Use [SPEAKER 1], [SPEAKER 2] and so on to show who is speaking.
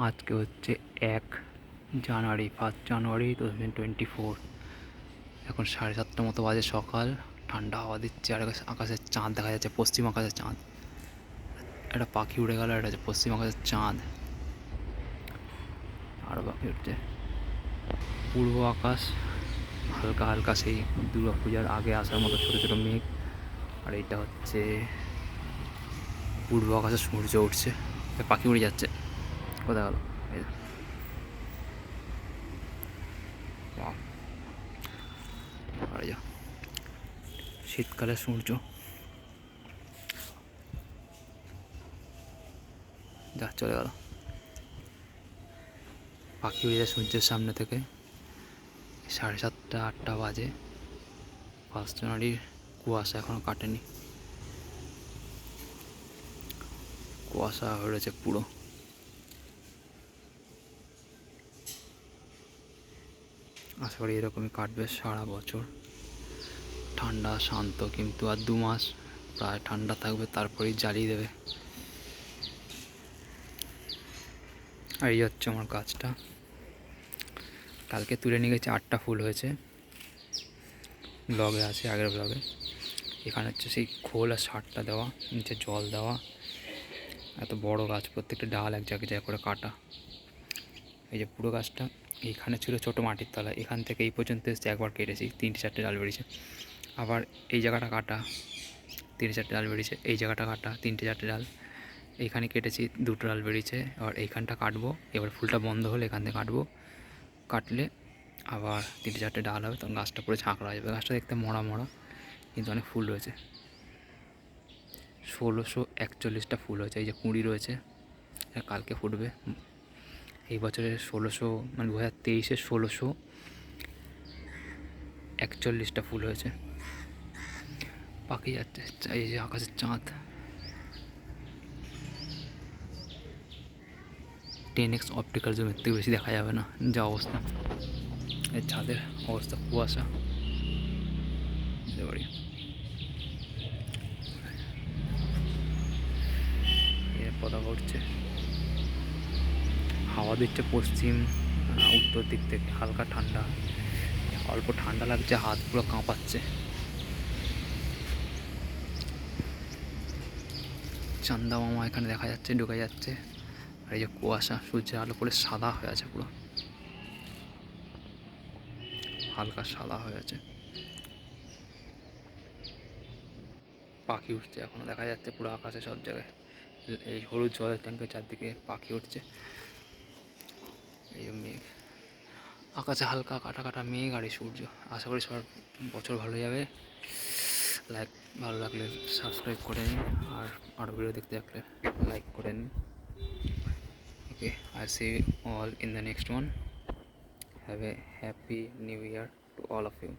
[SPEAKER 1] আজকে হচ্ছে এক January first January two thousand twenty four এখন সাড়ে সাতটা মতো বাজে সকাল, ঠান্ডা হাওয়া দিচ্ছে, আর আকাশে- আকাশের চাঁদ দেখা যাচ্ছে, পশ্চিম আকাশের চাঁদ। একটা পাখি উড়ে গেল এটা হচ্ছে পশ্চিম আকাশের চাঁদ। আরও পাখি উঠছে পূর্ব আকাশ, হালকা হালকা সেই দুর্গা পূজার আগে আসার মতো ছোটো ছোটো মেঘ। আর এইটা হচ্ছে পূর্ব আকাশে সূর্য উঠছে, পাখি উড়ে যাচ্ছে। কোথায় গেল। শীতকালে সূর্য। যা, চলে গেল। পাখি উড়ে যায় সূর্যের সামনে থেকে। সাড়ে সাতটা, আটটা বাজে। ফার্স্ট জানুয়ারির কুয়াশা এখনও কাটেনি। কুয়াশা হয়ে রয়েছে পুরো। আশা করি এরকমই কাটবে সারা বছর। ঠান্ডা শান্ত কিন্তু আর দু মাস প্রায় ঠান্ডা থাকবে, তারপরেই জ্বালিয়ে দেবে। আর এই হচ্ছে আমার গাছটা। কালকে তুলে নিয়ে গেছে, আটটা ফুল হয়েছে। ব্লগে আছে, আগের ব্লগে। এখানে হচ্ছে সেই খোল আর সারটা দেওয়া, নিচে জল দেওয়া। এত বড় গাছ, প্রত্যেকটা ডাল এক জায়গায় জায়গা করে কাটা। এই যে পুরো গাছটা। এইখানে ছিল ছোট মাটির তলা। এখান থেকে এই পর্যন্ত এসে একবার কেটেছি, তিনটে চারটে ডাল বেরিয়েছে। আবার এই জায়গাটা কাটা, তিনটে চারটে ডাল বেরিয়েছে, এই জায়গাটা কাটা, তিনটে চারটে ডাল এইখানে কেটেছি, দুটো ডাল বেরিয়েছে। এবার এইখানটা কাটবো, এবার ফুলটা বন্ধ হলে এখান থেকে কাটবো। কাটলে আবার তিনটে চারটে ডাল হবে, তখন গাছটা পুরো ঝাঁকড়া যাবে। গাছটা দেখতে মরা মরা, কিন্তু অনেক ফুল রয়েছে। ষোলোশো একচল্লিশটা ফুল হয়েছে, এই যে কুঁড়ি রয়েছে কালকে ফুটবে। এই বছরের ষোলোশো মানে দু হাজার তেইশে ষোলোশো একচল্লিশটা ফুল হয়েছে। পাখি যাচ্ছে, এই যে আকাশের চাঁদ। টেন এক্স অপটিক্যাল জুমের থেকে বেশি দেখা যাবে না, যা অবস্থা। এই ছাদের অবস্থা, কুয়াশা। বুঝতে পারি এর পতাকা উঠছে হাওয়া দিচ্ছে পশ্চিম উত্তর দিক থেকে, হালকা ঠান্ডা। অল্প ঠান্ডা লাগছে, হাত পুরো কাঁপাচ্ছে। চান্দা মামা এখানে দেখা যাচ্ছে, ঢুকে যাচ্ছে। আর এই যে কুয়াশা, সূর্যের আলো পড়ে সাদা হয়ে আছে পুরো। হালকা সাদা হয়ে আছে। পাখি উঠছে এখনও, দেখা যাচ্ছে পুরো আকাশে সব জায়গায়। এই হলুদ জলের ট্যাঙ্কের চারদিকে পাখি উঠছে। এই মেঘ। আকাশে হালকা কাটা কাটা মেঘ আর এই সূর্য। আশা করি সবার বছর ভালো যাবে। লাইক ভালো লাগলে সাবস্ক্রাইব করে নিন আর আরও ভিডিও দেখতে থাকলে লাইক করে নিন। Okay I see all in the next one have a happy new year to all of you